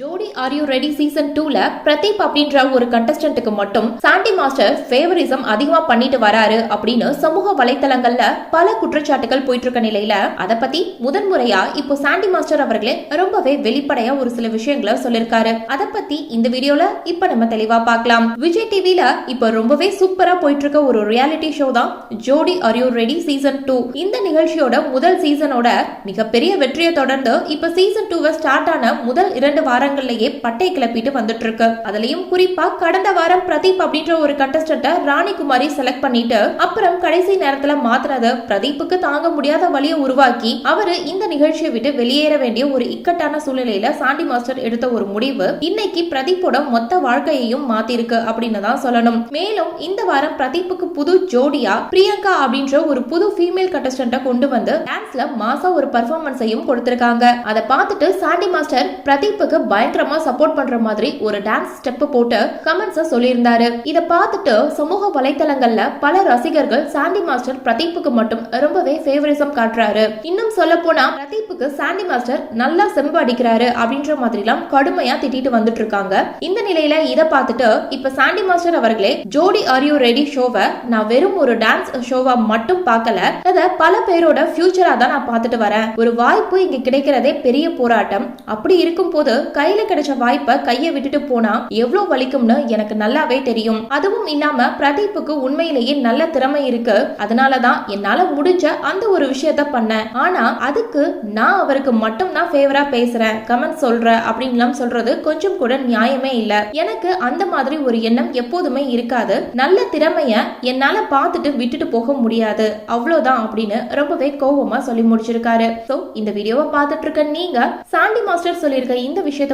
ஜோடி are you ready season டூல பிரதீப் அப்படின்ற ஒரு கண்டஸ்டன்ட்டுக்கு மட்டும் சாண்டி மாஸ்டர் ஃபேவரிசம் அதிகமா பண்ணிட்டு வராரு அப்படின்னு சமூக வலைத்தளங்கள்ல பல குற்றச்சாட்டுகள் போயிட்டு இருக்க நிலையில அத பத்தி முதன்முறையா இப்போ சாண்டி மாஸ்டர் அவர்களே ரொம்பவே வெளிப்படையா ஒரு சில விஷயங்களை சொல்லிருக்காரு. அத பத்தி இந்த வீடியோல இப்ப நம்ம தெளிவா பார்க்கலாம். விஜய் டிவில இப்போ ரொம்பவே சூப்பரா போயிட்டு இருக்க ஒரு ரியாலிட்டி ஷோ தான் Jodi are you ready season two இந்த நிகழ்ச்சியோட முதல் சீசனோட மிகப்பெரிய வெற்றியை தொடர்ந்து இப்ப சீசன் டூவை ஸ்டார்ட் ஆன முதல் இரண்டு வாரம் வாரங்கள்லயே பட்டை கிளப்பிட்டு வந்துட்டு இருக்கு அதுலயும் குறிப்பா கடந்த வாரம் பிரதீப் அப்படின்ற ஒரு கண்டஸ்டன்ட ராணிகுமாரி செலக்ட் பண்ணிட்டு அப்புறம் கடைசி நேரத்துல மாத்தினத பிரதீப்புக்கு தாங்க முடியாத வழியை உருவாக்கி அவரு இந்த நிகழ்ச்சியை விட்டு வெளியேற வேண்டிய ஒரு இக்கட்டான சூழ்நிலையில சாண்டி மாஸ்டர் எடுத்த ஒரு முடிவு இன்னைக்கு பிரதீப்போட மொத்த வாழ்க்கையையும் மாத்திருக்கு அப்படின்னு தான் சொல்லணும். மேலும் இந்த வாரம் பிரதீப்புக்கு புது ஜோடியா பிரியங்கா அப்படின்ற ஒரு புது ஃபீமேல் கண்டஸ்டன்ட கொண்டு வந்து டான்ஸ்ல மாசா ஒரு பர்ஃபார்மன்ஸையும் கொடுத்திருக்காங்க. அதை பார்த்துட்டு சாண்டி மாஸ்டர் பிரதீப்புக்கு பயங்கரமா சப்போர்ட் பண்ற மாதிரி ஒரு டான்ஸ் ஸ்டெப் போட்டு கமெண்ட்ஸ் சொல்லியிருந்தாரு. இத பார்த்துட்டு சமூக வலைத்தளங்கள்ல பல ரசிகர்கள் சாண்டி மாஸ்டர் பிரதீப்புக்கு மட்டும் ரொம்பவே ஃபேவரிசம் காட்டுறாரு. இன்னும் சொல்ல போனா பிரதீப்புக்கு சாண்டி மாஸ்டர் நல்லா செம்பு அடிக்கிறாரு அப்படின்ற மாதிரிலாம் கடுமையா திட்டிட்டு வந்துட்டு இருக்காங்க. இந்த நிலையில இத பார்த்துட்டு இப்ப சாண்டி மாஸ்டர் அவர்களே ஜோடி ஆர் யூ ரெடி ஷோவை நான் வெறும் ஒரு டான்ஸ் ஷோவா மட்டும் பார்க்கல. அத பல பேரோட ஃபியூச்சரா தான் நான் பார்த்துட்டு வரேன். ஒரு வாய்ப்பு இங்க கிடைக்கிறதே பெரிய போராட்டம். அப்படி இருக்கும் போது கையில கிடைச்ச வாய்ப்பை கையை விட்டுட்டு போனா எவ்வளவு வலிக்கும்னு எனக்கு நல்லாவே தெரியும். அதுவும் இல்லாம பிரதீப்புக்கு உண்மையிலேயே நல்ல திறமை இருக்கு. அதனாலதான் என்னால முடிஞ்ச அந்த ஒரு விஷயத்த பண்ணேன். ஆனா அதுக்கு நான் அவருக்கு மட்டும் தான் ஃபேவரா பேசுறேன். கமெண்ட் சொல்றேன் அப்படின்லாம் சொல்றது கொஞ்சம் கூட நியாயமே இல்ல. எனக்கு அந்த மாதிரி ஒரு எண்ணம் எப்போதுமே இருக்காது. நல்ல திறமைய என்னால பார்த்துட்டு விட்டுட்டு போக முடியாது. அவ்வளவுதான் அப்படின்னு ரொம்பவே கோபமா சொல்லி முடிச்சிருக்காரு. சோ இந்த வீடியோவை பார்த்துட்டு இருக்க நீங்க சாண்டி மாஸ்டர் சொல்லியிருக்க இந்த விஷயத்த